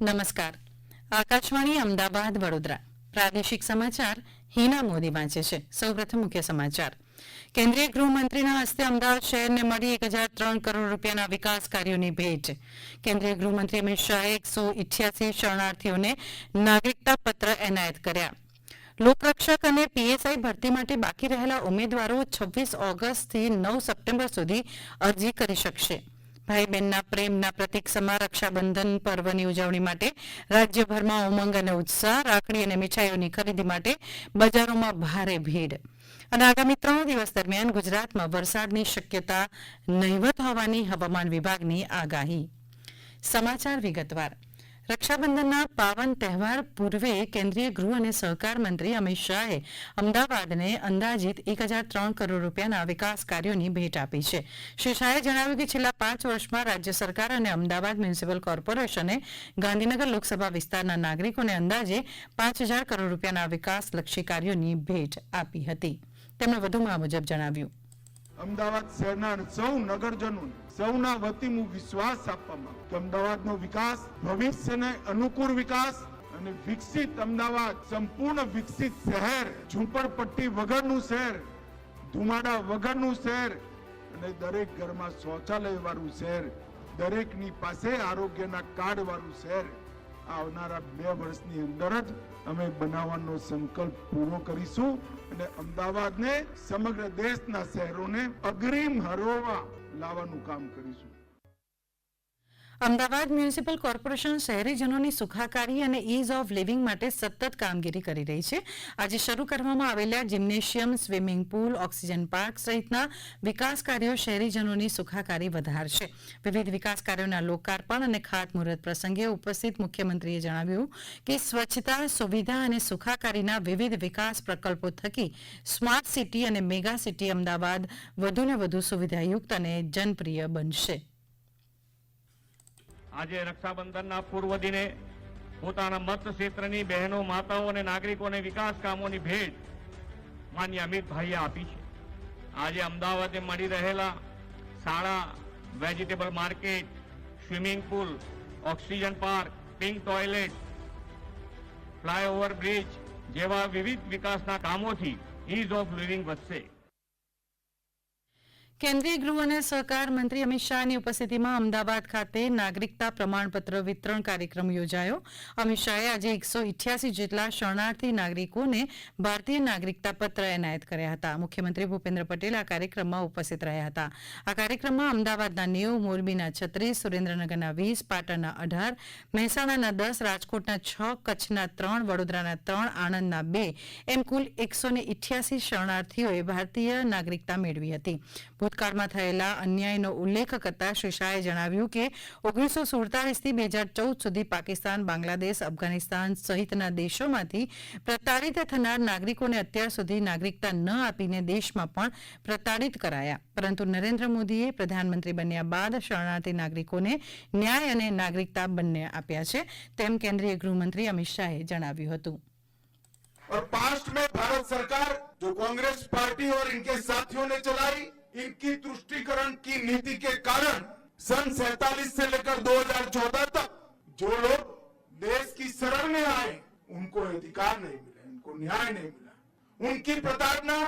નમસ્કાર. આકાશવાણી અમદાવાદ વડોદરા. પ્રાદેશિક સમાચાર હિના મોદી વાંચે છે. સૌપ્રથમ મુખ્ય સમાચાર. કેન્દ્રીય ગૃહમંત્રીના હસ્તે અમદાવાદ શહેરને મળી એક હજાર ત્રણ કરોડ રૂપિયાના વિકાસ કાર્યોની ભેટ. કેન્દ્રીય ગૃહમંત્રી અમિત શાહે એકસો ઇઠ્યાસી શરણાર્થીઓને નાગરિકતા પત્ર એનાયત કર્યા. લોકરક્ષક અને પીએસઆઈ ભરતી માટે બાકી રહેલા ઉમેદવારો છવ્વીસ ઓગસ્ટથી નવ સપ્ટેમ્બર સુધી અરજી કરી શકશે. ભાઈ બહેનના પ્રેમના પ્રતીક સમા રક્ષાબંધન પર્વની ઉજવણી માટે રાજ્યભરમાં ઉમંગ અને ઉત્સાહ, રાખડી અને મીઠાઈઓની ખરીદી માટે બજારોમાં ભારે ભીડ. અને આગામી ત્રણ દિવસ દરમિયાન ગુજરાતમાં વરસાદની શક્યતા નહીવત હોવાની હવામાન વિભાગની આગાહી. સમાચાર વિગતવાર. રક્ષાબંધનના પાવન તહેવાર પૂર્વે કેન્દ્રીય ગૃહ અને સહકાર મંત્રી અમિત શાહે અમદાવાદને અંદાજિત એક હજાર ત્રણ કરોડ રૂપિયાના વિકાસ કાર્યોની ભેટ આપી છે. શ્રી શાહે જણાવ્યું કે છેલ્લા પાંચ વર્ષમાં રાજ્ય સરકાર અને અમદાવાદ મ્યુનિસિપલ કોર્પોરેશને ગાંધીનગર લોકસભા વિસ્તારના નાગરિકોને અંદાજે પાંચ હજાર કરોડ રૂપિયાના વિકાસલક્ષી કાર્યોની ભેટ આપી હતી. તેમણે વધુમાં મુજબ જણાવ્યું. અમદાવાદ શહેરના સૌ નગરજનો સૌના વતી હું વિશ્વાસ આપવા માંગુ કે અમદાવાદનો વિકાસ, ભવિષ્યને અનુકૂળ વિકાસ અને વિકસિત અમદાવાદ, સંપૂર્ણ વિકસિત શહેર, ઝૂંપડપટ્ટી વગરનું શહેર, ધુમાડા વગરનું શહેર અને દરેક ઘરમાં શૌચાલય વાળું શહેર, દરેકની પાસે આરોગ્યના કાર્ડ વાળું શહેર આવનારા બે વર્ષની અંદર જ અમે બનાવવાનો સંકલ્પ પૂરો કરીશું અને અમદાવાદને સમગ્ર દેશના શહેરોને અગ્રીમ હરોળવા લાવવાનું કામ કરીશું. અમદાવાદ મ્યુનિસિપલ કોર્પોરેશન શહેરીજનોની સુખાકારી અને ઇઝ ઓફ લિવિંગ માટે સતત કામગીરી કરી રહી છે. આજે શરૂ કરવામાં આવેલા gymnasium, swimming pool, oxygen park સહિતના વિકાસ કાર્યો શહેરીજનોની સુખાકારી વધારશે. વિવિધ વિકાસ કાર્યોના લોકાર્પણ અને ખાતમુહૂર્ત પ્રસંગે ઉપસ્થિત મુખ્યમંત્રીએ જણાવ્યું કે સ્વચ્છતા, સુવિધા અને સુખાકારીના વિવિધ વિકાસ પ્રકલ્પો થકી સ્માર્ટ સિટી અને મેગા સિટી અમદાવાદ વધુને વધુ સુવિધાયુક્ત અને જનપ્રિય બનશે. આજે રક્ષાબંધનના પૂર્વ દિને પોતાના મત ક્ષેત્રની બહેનો, માતાઓ અને નાગરિકોને વિકાસ કામોની ભેટ માન્ય અમિતભાઈએ આપી છે. આજે અમદાવાદે મળી રહેલા શાળા, vegetable market, swimming pool, oxygen park, pink toilet, flyover bridge જેવા વિવિધ વિકાસના કામોથી ઇઝ ઓફ લિવિંગ વધશે. કેન્દ્રીય ગૃહ અને સહકાર મંત્રી અમિત શાહની ઉપસ્થિતિમાં અમદાવાદ ખાતે નાગરિકતા પ્રમાણપત્ર વિતરણ કાર્યક્રમ યોજાયો. અમિત શાહે આજે એકસો ઇઠ્યાસી જેટલા શરણાર્થી નાગરિકોને ભારતીય નાગરિકતા પત્ર એનાયત કર્યા હતા. મુખ્યમંત્રી ભૂપેન્દ્ર પટેલ આ કાર્યક્રમમાં ઉપસ્થિત રહ્યા હતા. આ કાર્યક્રમમાં અમદાવાદના નેવું, મોરબીના છત્રીસ, સુરેન્દ્રનગરના વીસ, પાટણના અઢાર, મહેસાણાના દસ, રાજકોટના છ, કચ્છના ત્રણ, વડોદરાના ત્રણ, આણંદના બે એમ કુલ એકસો ઇઠ્યાસી શરણાર્થીઓએ ભારતીય નાગરિકતા મેળવી હતી. ભૂતકાળમાં થયેલા અન્યાયનો ઉલ્લેખ કરતા શ્રી શાહે જણાવ્યું કે ઓગણીસો સુડતાલીસથી બે હજાર ચૌદ સુધી પાકિસ્તાન બાંગ્લાદેશ અફઘાનિસ્તાન સહિતના દેશોમાંથી પ્રતાડિત થનાર નાગરિકોને અત્યાર સુધી નાગરિકતા ન આપીને દેશમાં પણ પ્રતાડિત કરાયા પરંતુ નરેન્દ્ર મોદીએ પ્રધાનમંત્રી બન્યા બાદ શરણાર્થી નાગરિકોને ન્યાય અને નાગરિકતા બંને આપ્યા છે તેમ કેન્દ્રીય ગૃહમંત્રી અમિત શાહે જણાવ્યું હતું और पास्ट में भारत सरकार जो कांग्रेस पार्टी और इनके साथियों ने चलाई इनकी तुष्टिकरण की नीति के कारण सन सैतालीस से लेकर 2014 तक जो लोग देश की शरण में आए, उनको अधिकार नहीं मिला उनको न्याय नहीं मिला। उनकी प्रताड़ना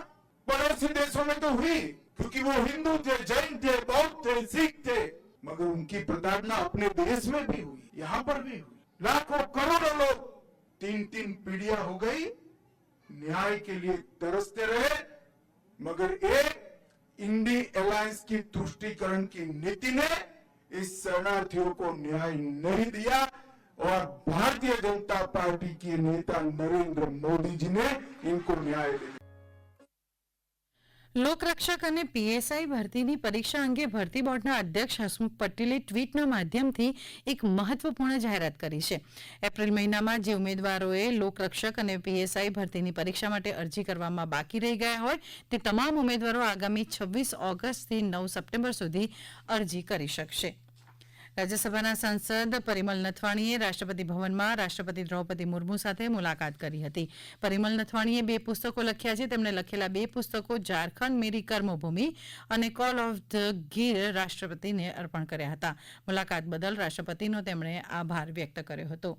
पड़ोसी देशों में तो हुई, क्योंकि वो हिंदू थे, जैन थे, बौद्ध थे, सिख थे, मगर उनकी प्रताड़ना अपने देश में भी हुई, यहाँ पर भी हुई। लाखों करोड़ों लोग तीन तीन पीढ़ियाँ हो गई, न्याय के लिए तरसते रहे, मगर एक इंडी अलायंस की तुष्टिकरण की नीति ने इस शरणार्थियों को न्याय नहीं दिया और भारतीय जनता पार्टी के नेता नरेंद्र मोदी जी ने इनको न्याय दिया લોકરક્ષક અને પીએસઆઈ ભરતીની પરીક્ષા અંગે ભરતી બોર્ડના અધ્યક્ષ હસમુખ પટેલે ટ્વીટના માધ્યમથી એક મહત્વપૂર્ણ જાહેરાત કરી છે. એપ્રિલ મહિનામાં જે ઉમેદવારોએ લોકરક્ષક અને પીએસઆઈ ભરતીની પરીક્ષા માટે અરજી કરવામાં બાકી રહી ગયા હોય, તે તમામ ઉમેદવારો આગામી છવ્વીસ ઓગસ્ટથી નવ સપ્ટેમ્બર સુધી અરજી કરી શકશે. રાજ્યસભાના સાંસદ પરિમલ નથવાણીએ રાષ્ટ્રપતિ ભવનમાં રાષ્ટ્રપતિ દ્રૌપદી મુર્મુ સાથે મુલાકાત કરી હતી. પરિમલ નથવાણીએ બે પુસ્તકો લખ્યા છે. તેમણે લખેલા બે પુસ્તકો ઝારખંડ મેરી કર્મભૂમિ અને કોલ ઓફ ધ ગીર રાષ્ટ્રપતિને અર્પણ કર્યા હતા. મુલાકાત બદલ રાષ્ટ્રપતિનો તેમણે આભાર વ્યક્ત કર્યો હતો.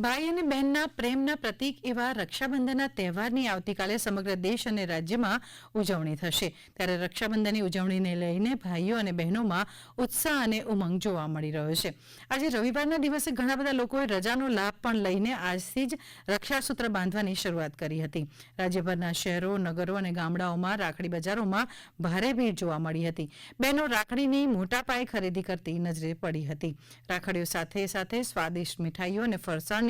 ભાઈ અને બહેનના પ્રેમના પ્રતીક એવા રક્ષાબંધનના તહેવારની આવતીકાલે સમગ્ર દેશ અને રાજ્યમાં ઉજવણી થશે. ત્યારે રક્ષાબંધનની ઉજવણીને લઈને ભાઈઓ અને બહેનોમાં ઉત્સાહ અને ઉમંગ જોવા મળી રહ્યો છે. આજે રવિવારના દિવસે ઘણા બધા લોકોએ રજાનો લાભ પણ લઈને આજથી જ રક્ષાસૂત્ર બાંધવાની શરૂઆત કરી હતી. રાજ્યભરના શહેરો, નગરો અને ગામડાઓમાં રાખડી બજારોમાં ભારે ભીડ જોવા મળી હતી. બહેનો રાખડીની મોટા પાયે ખરીદી કરતી નજરે પડી હતી. રાખડીઓ સાથે સાથે સ્વાદિષ્ટ મીઠાઈઓ અને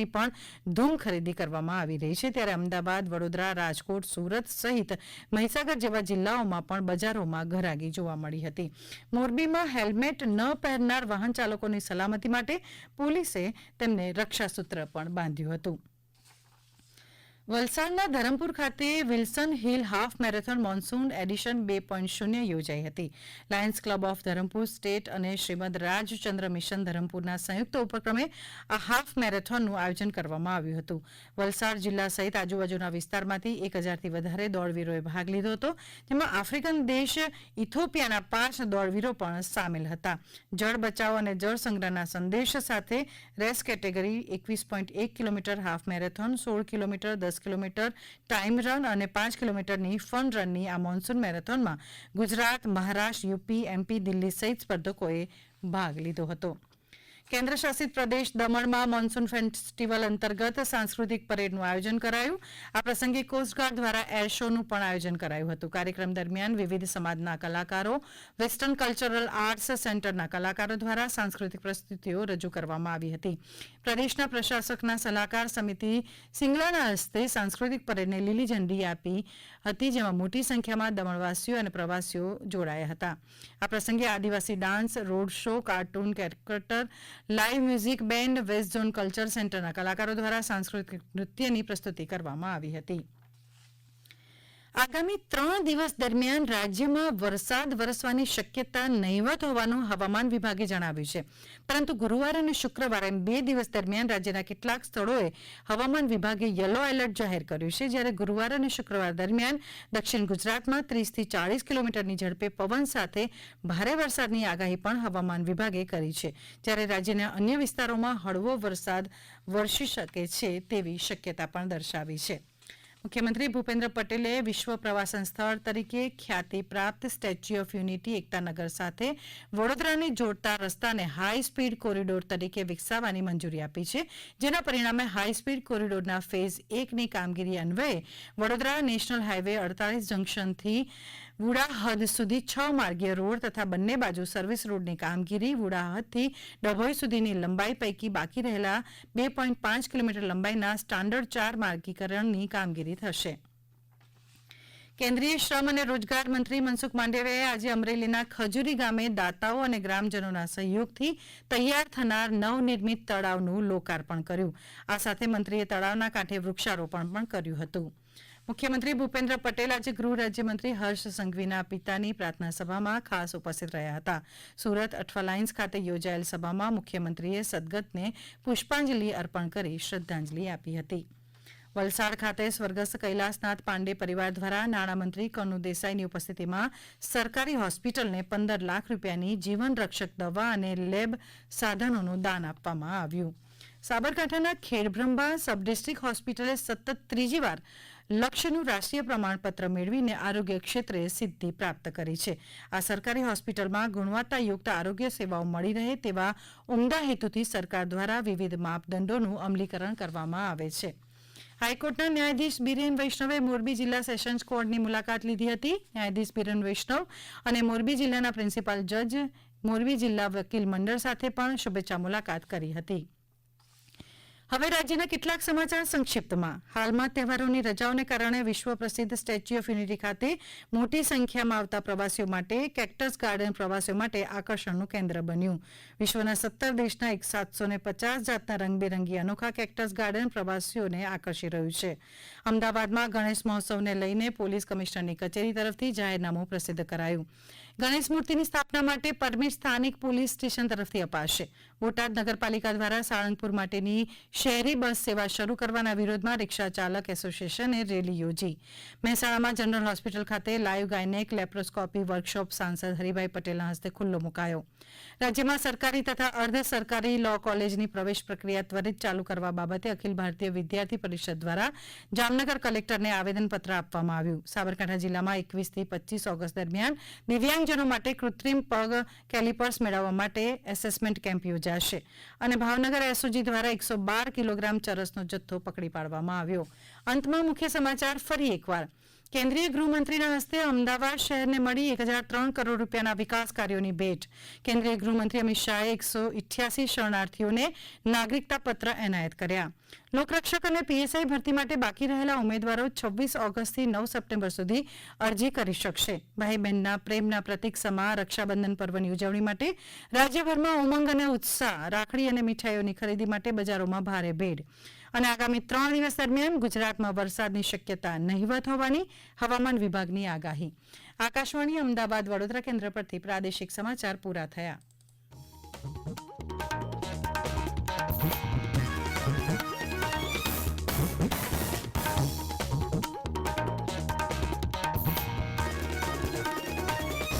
ફરસાણની પણ ધૂમ ખરીદી કરવામાં આવી રહી છે. ત્યારે અમદાવાદ, વડોદરા, રાજકોટ, સુરત સહિત મહીસાગર જેવા જિલ્લાઓમાં પણ બજારોમાં ઘરાગી જોવા મળી હતી. મોરબીમાં હેલ્મેટ ન પહેરનાર વાહન ચાલકોની સલામતી માટે પોલીસે તેમને રક્ષાસૂત્ર પણ બાંધ્યું હતું. વલસાડના ધરમપુર ખાતે Wilson hill half marathon monsoon edition બે પોઈન્ટ શૂન્ય યોજાઈ હતી. Lions club of Dharampur state અને શ્રીમદ રાજચંદ્ર મિશન ધરમપુરના સંયુક્ત ઉપક્રમે આ હાફ મેરેથોનનું આયોજન કરવામાં આવ્યું હતું. વલસાડ જિલ્લા સહિત આજુબાજુના વિસ્તારમાંથી એક હજારથી વધારે દોડવીરોએ ભાગ લીધો હતો. જેમાં આફ્રિકન દેશ ઇથોપિયાના પાંચ દોડવીરો પણ સામેલ હતા. જળ બચાવ અને જળ સંગ્રહના સંદેશ સાથે રેસ કેટેગરી એકવીસ પોઈન્ટ એક કિલોમીટર હાફ મેરેથોન, સોળ કિલોમીટર, દસ કિલોમીટર ટાઈમ રન અને પાંચ કિલોમીટરની ફન રનની આ મોન્સૂન મેરેથોનમાં ગુજરાત, મહારાષ્ટ્ર, યુપી એમપી દિલ્હી સહિત સ્પર્ધકોએ ભાગ લીધો હતો. કેન્દ્ર શાસિત પ્રદેશ દમણમાં મોન્સૂન ફેસ્ટિવલ અંતર્ગત સાંસ્કૃતિક પરેડનું આયોજન કરાયું. આ પ્રસંગે કોસ્ટગાર્ડ દ્વારા એર શોનું પણ આયોજન કરાયું હતું. કાર્યક્રમ દરમિયાન વિવિધ સમાજના કલાકારો, વેસ્ટર્ન કલ્ચરલ આર્ટ્સ સેન્ટરના કલાકારો દ્વારા સાંસ્કૃતિક પ્રસ્તુતિઓ રજૂ કરવામાં આવી હતી. પ્રદેશના પ્રશાસકના સલાહકાર સમિતિ સિંગલાના હસ્તે સાંસ્કૃતિક પરેડને લીલી ઝંડી આપી હતી, જેમાં મોટી સંખ્યામાં દમણવાસીઓ અને પ્રવાસીઓ જોડાયા હતા. આ પ્રસંગે આદિવાસી dance, road show, cartoon, character live music band west zone culture સેન્ટરના કલાકારો દ્વારા સાંસ્કૃતિક નૃત્યની પ્રસ્તુતિ કરવામાં આવી હતી. આગામી ત્રણ દિવસ દરમિયાન રાજ્યમાં વરસાદ વરસવાની શક્યતા નહીવત હોવાનું હવામાન વિભાગે જણાવ્યું છે. પરંતુ ગુરુવાર અને શુક્રવારે બે દિવસ દરમિયાન રાજ્યના કેટલાક સ્થળોએ હવામાન વિભાગે યલો એલર્ટ જાહેર કર્યું છે. જ્યારે ગુરુવાર અને શુક્રવાર દરમિયાન દક્ષિણ ગુજરાતમાં ત્રીસથી ચાળીસ કિલોમીટરની ઝડપે પવન સાથે ભારે વરસાદની આગાહી પણ હવામાન વિભાગે કરી છે. જ્યારે રાજ્યના અન્ય વિસ્તારોમાં હળવો વરસાદ વરસી શકે છે તેવી શક્યતા પણ દર્શાવી છે. મુખ્યમંત્રી ભૂપેન્દ્ર પટેલે વિશ્વ પ્રવાસન સ્થળ તરીકે ખ્યાતિ પ્રાપ્ત સ્ટેચ્યુ ઓફ યુનિટી એકતાનગર સાથે વડોદરાને જોડતા રસ્તાને હાઈ સ્પીડ કોરિડોર તરીકે વિકસાવવાની મંજૂરી આપી છે, જેના પરિણામે હાઈ સ્પીડ કોરિડોરના ફેઝ એકની કામગીરી અન્વયે વડોદરા નેશનલ હાઈવે અડતાલીસ જંકશનથી વુડાહદ સુધી છ માર્ગીય રોડ તથા બંને બાજુ સર્વિસ રોડની કામગીરી વુડાહદથી ડભોઈ સુધીની લંબાઈ પૈકી બાકી રહેલા બે પોઈન્ટ પાંચ કિલોમીટર લંબાઈના સ્ટાન્ડર્ડ ચાર માર્ગીકરણની કામગીરી થશે. કેન્દ્રીય શ્રમ અને રોજગાર મંત્રી મનસુખ માંડવીયાએ આજે અમરેલીના ખજુરી ગામે દાતાઓ અને ગ્રામજનોના સહયોગથી તૈયાર થનાર નવનિર્મિત તળાવનું લોકાર્પણ કર્યું. આ સાથે મંત્રીએ તળાવના કાંઠે વૃક્ષારોપણ પણ કર્યું હતું. મુખ્યમંત્રી ભૂપેન્દ્ર પટેલ આજે ગૃહ રાજ્યમંત્રી હર્ષ સંઘવીના પિતાની પ્રાર્થના સભામાં ખાસ ઉપસ્થિત રહ્યા હતા. સુરત અઠવાલાઇન્સ ખાતે યોજાયેલ સભામાં મુખ્યમંત્રીએ સદગતને પુષ્પાંજલિ અર્પણ કરી શ્રદ્ધાંજલિ આપી હતી. વલસાડ ખાતે સ્વર્ગસ્થ કૈલાસનાથ પાંડે પરિવાર દ્વારા નાણામંત્રી કનુ દેસાઈની ઉપસ્થિતિમાં સરકારી હોસ્પિટલને પંદર લાખ રૂપિયાની જીવન રક્ષક દવા અને લેબ સાધનોનું દાન આપવામાં આવ્યું. સાબરકાંઠાના ખેડબ્રહ્મા સબ ડિસ્ટ્રિક્ટ હોસ્પિટલે સતત ત્રીજી વાર લક્ષ્યનું રાષ્ટ્રીય પ્રમાણપત્ર મેળવીને આરોગ્ય ક્ષેત્રે સિદ્ધિ પ્રાપ્ત કરી છે. આ સરકારી હોસ્પિટલમાં ગુણવત્તાયુક્ત આરોગ્ય સેવાઓ મળી રહે તેવા ઉમદા હેતુથી સરકાર દ્વારા વિવિધ માપદંડોનું અમલીકરણ કરવામાં આવે છે. હાઈકોર્ટના ન્યાયાધીશ બિરેન વૈષ્ણવે મોરબી જિલ્લા સેશન્સ કોર્ટની મુલાકાત લીધી હતી. ન્યાયાધીશ બિરેન વૈષ્ણવ અને મોરબી જિલ્લાના પ્રિન્સિપાલ જજ મોરબી જિલ્લા વકીલ મંડળ સાથે પણ શુભેચ્છા મુલાકાત કરી હતી. હવે રાજ્યના કેટલાક સમાચાર સંક્ષિપ્તમાં. હાલમાં તહેવારોની રજાઓને કારણે વિશ્વ પ્રસિદ્ધ સ્ટેચ્યુ ઓફ યુનિટી ખાતે મોટી સંખ્યામાં આવતા પ્રવાસીઓ માટે કેક્ટસ ગાર્ડન પ્રવાસીઓ માટે આકર્ષણનું કેન્દ્ર બન્યું. વિશ્વના સત્તર દેશના એક સાતસો ને પચાસ જાતના રંગબેરંગી અનોખા કેક્ટસ ગાર્ડન પ્રવાસીઓને આકર્ષી રહ્યું છે. અમદાવાદમાં ગણેશ મહોત્સવને લઈને પોલીસ કમિશનરની કચેરી તરફથી જાહેરનામું પ્રસિદ્ધ કરાયું. ગણેશ મૂર્તિની સ્થાપના માટે પરમિટ સ્થાનિક પોલીસ સ્ટેશન તરફથી અપાશે. બોટાદ નગરપાલિકા દ્વારા સાળંગપુર માટેની શહેરી બસ સેવા શરૂ કરવાના વિરોધમાં રિક્ષા ચાલક એસોસિએશને રેલી યોજી. મહેસાણામાં જનરલ હોસ્પિટલ ખાતે લાઈવ ગાયનેક લેપ્રોસ્કોપી વર્કશોપ સાંસદ હરિભાઈ પટેલના હસ્તે ખુલ્લો મુકાયો. રાજ્યમાં સરકારી તથા અર્ધ સરકારી લો કોલેજની પ્રવેશ પ્રક્રિયા ત્વરિત ચાલુ કરવા બાબતે અખિલ ભારતીય વિદ્યાર્થી પરિષદ દ્વારા જામનગર કલેક્ટરને આવેદનપત્ર આપવામાં આવ્યું. સાબરકાંઠા જિલ્લામાં એકવીસથી પચીસ ઓગસ્ટ દરમિયાન દિવ્યાંગજનો માટે કૃત્રિમ પગ કેલિપર્સ મેળવવા માટે એસેસમેન્ટ કેમ્પ યોજાશે અને ભાવનગર એસઓજી દ્વારા એકસો બાર કિલોગ્રામ ચરસનો જથ્થો પકડી પાડવામાં આવ્યો. અંતમાં મુખ્ય સમાચાર ફરી એકવાર. કેન્દ્રીય ગૃહમંત્રીના હસ્તે અમદાવાદ શહેરને મળી એક હજાર ત્રણ કરોડ રૂપિયાના વિકાસ કાર્યોની ભેટ. કેન્દ્રીય ગૃહમંત્રી અમિત શાહે એકસો ઇઠ્યાસી શરણાર્થીઓને નાગરિકતા પત્ર એનાયત કર્યા. લોકરક્ષક અને પીએસઆઈ ભરતી માટે બાકી રહેલા ઉમેદવારો છવ્વીસ ઓગસ્ટથી નવ સપ્ટેમ્બર સુધી અરજી કરી શકશે. ભાઈ બહેનના પ્રેમના પ્રતિક સમા રક્ષાબંધન પર્વની ઉજવણી માટે રાજ્યભરમાં ઉમંગ અને ઉત્સાહ, રાખડી અને મીઠાઈઓની ખરીદી માટે બજારોમાં ભારે ભીડ. અને આગામી ત્રણ દિવસ દરમિયાન ગુજરાતમાં વરસાદની શક્યતા નહીવત હોવાની હવામાન વિભાગની આગાહી. આકાશવાણી અમદાવાદ વડોદરા કેન્દ્ર પરથી પ્રાદેશિક સમાચાર પૂરા થયા.